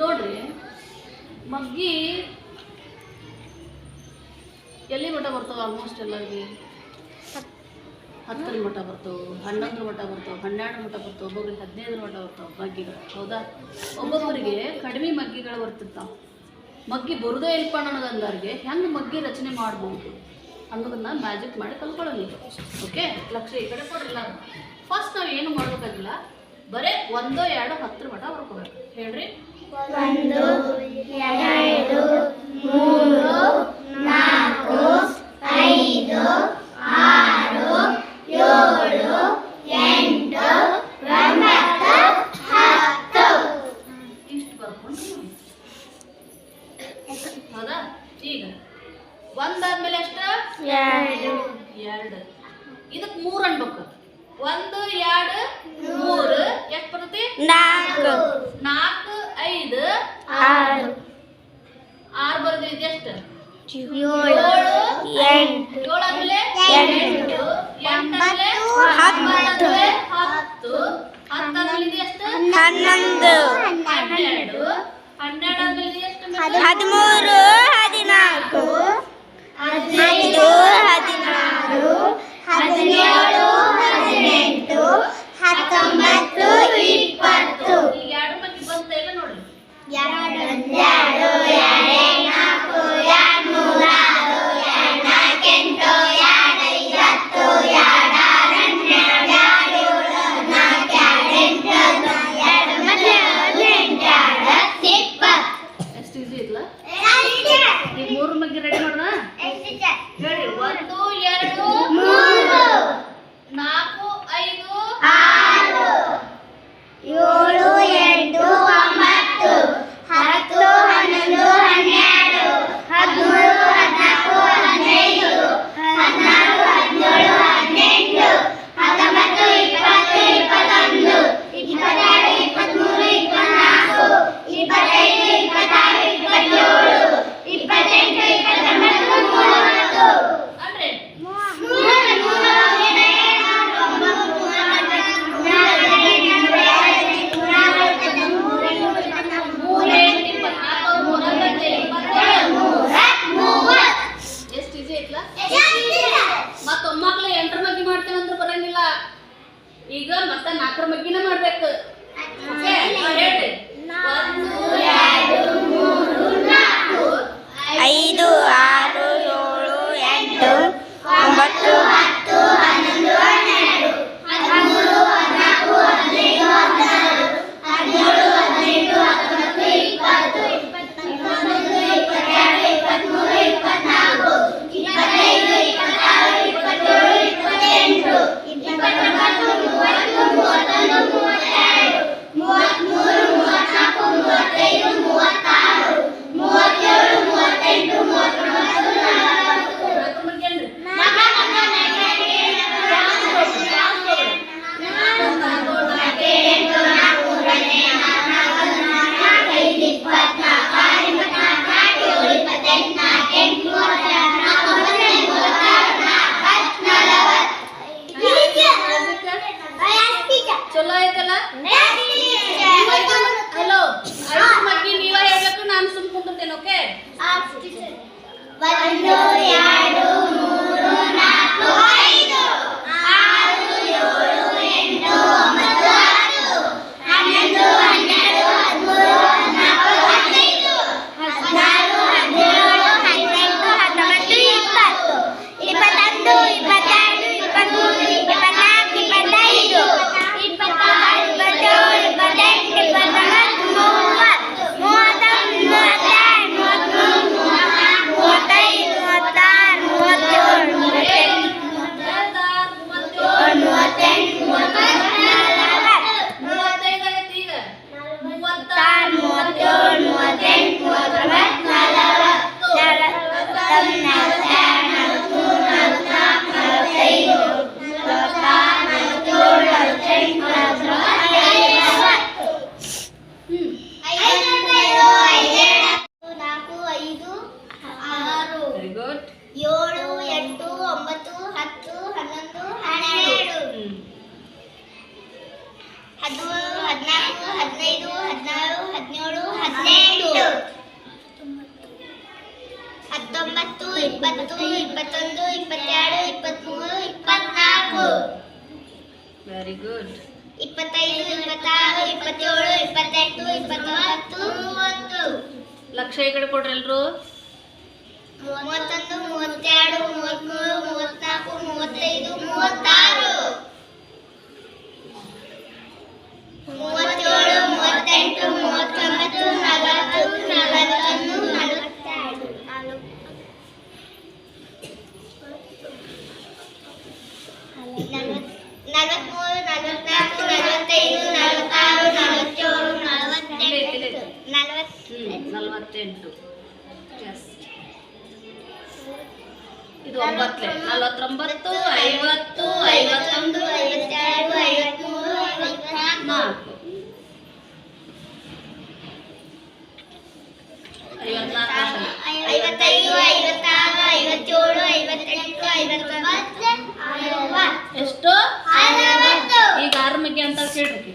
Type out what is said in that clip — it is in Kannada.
ನೋಡ್ರಿ, ಮಗ್ಗಿ ಎಲ್ಲಿ ಮಠ ಬರ್ತಾವೆ? ಆಲ್ಮೋಸ್ಟ್ ಎಲ್ಲರಿಗೆ ಹತ್ತರ ಮಠ ಬರ್ತವೆ, ಹನ್ನೊಂದರ ಮಠ ಬರ್ತವೆ ಹನ್ನೆರಡು ಮಠ ಬರ್ತವೆ ಒಬ್ಬೊಬ್ಬರಿಗೆ ಹದಿನೈದು ಮಠ ಬರ್ತಾವೆ, ಮಗ್ಗಿಗಳು. ಹೌದಾ? ಒಬ್ಬೊಬ್ಬರಿಗೆ ಕಡಿಮೆ ಮಗ್ಗಿಗಳು ಬರ್ತಿರ್ತಾವೆ. ಮಗ್ಗಿ ಬರುದೇ ಇಲ್ಪ ಅನ್ನೋದಂದವ್ರಿಗೆ ಹೆಂಗೆ ಮಗ್ಗಿ ರಚನೆ ಮಾಡ್ಬೋದು? ಅನ್ನೋದನ್ನ ಮ್ಯಾಜಿಕ್ ಮಾಡಿ ಕಲ್ಕೊಳ್ಳೋದು ಓಕೆ ಲಕ್ಷ ಈ ಕಡೆ ಕೊಡಿಲ್ಲ ಫಸ್ಟ್ ನಾವು ಏನು ಮಾಡಬೇಕಾಗಿಲ್ಲ, ಬರೇ ಒಂದೋ ಎರಡೋ ಹತ್ತರ ಮಠ ಬರ್ಕೋಬೇಕು. ಹೇಳ್ರಿ? ಒಂದು ಎರಡು ಮೂರು ನಾಲ್ಕು ಐದು ಆರು ಏಳು ಎಂಟು ಒಂಬತ್ತು ಹತ್ತು. ಇಷ್ಟು ಬರ್ಕೊಂಡು ಹೌದಾ? ಈಗ ಒಂದಾದ್ಮೇಲೆ ಎಷ್ಟು? ಎರಡು. ಎರಡು. ಇದಕ್ಕೆ ಮೂರು ಅನ್ಬೇಕು. ಒಂದು ಎರಡು ಮೂರು. ಎಷ್ಟು ಬರುತ್ತೆ? ನಾಲ್ಕು. ನಾಲ್ಕು. ಐದು ಆರು. ಆರು ಬರೋದ್ರಿಂದ ಎಷ್ಟು? ಏಳು ಎಂಟು ಎಂಟು ಎಂಟಾದ್ಮೇಲೆ ಹತ್ತು. ಹತ್ತು. ಎಷ್ಟು? ಹನ್ನೊಂದು. ಹನ್ನೆರಡು. ಹನ್ನೆರಡು ಎಷ್ಟು ಹದಿಮೂರು ಹದಿನಾಲ್ಕು. ಹದಿನೈದು ಹದಿನಾರು. ಹತ್ತೊಂಬತ್ತು ಇಪ್ಪತ್ತು ಇಪ್ಪತ್ತೊಂದು ಇಪ್ಪತ್ತೆರಡು ಇಪ್ಪತ್ತ್ಮೂರು ಇಪ್ಪತ್ನಾಲ್ಕು. ವೆರಿ ಗುಡ್ ಇಪ್ಪತ್ತೈದು ಇಪ್ಪತ್ತಾರು ಇಪ್ಪತ್ತೇಳು ಇಪ್ಪತ್ತೆಂಟು ಇಪ್ಪತ್ತೊಂಬತ್ತು. ಮೂವತ್ತು. ಲಕ್ಷ ಈ ಕಡೆ ಕೊಡ್ರಿ ಎಲ್ರು ಮೂವತ್ತೊಂದು ಮೂವತ್ತೆರಡು ಮೂವತ್ತ್ಮೂರು ಮೂವತ್ನಾಲ್ಕು ಮೂವತ್ತೈದು ಮೂವತ್ತಾರು. ಇದು ಒಂಬತ್ತು ನಲವತ್ತೊಂಬತ್ತು ಐವತ್ತು ಐವತ್ತೊಂದು ಐವತ್ತೆರಡು ಐವತ್ಮೂರು ಐವತ್ನಾಲ್ಕು. ಐವತ್ತೈದು ಐವತ್ತಾರು ಐವತ್ತೇಳು ಐವತ್ತೆಂಟು ಐವತ್ತೊಂಬತ್ತು ಎಷ್ಟು? ಈಗ ಆರು ಬಗ್ಗೆ ಅಂತ ಕೇಳ್ರಿ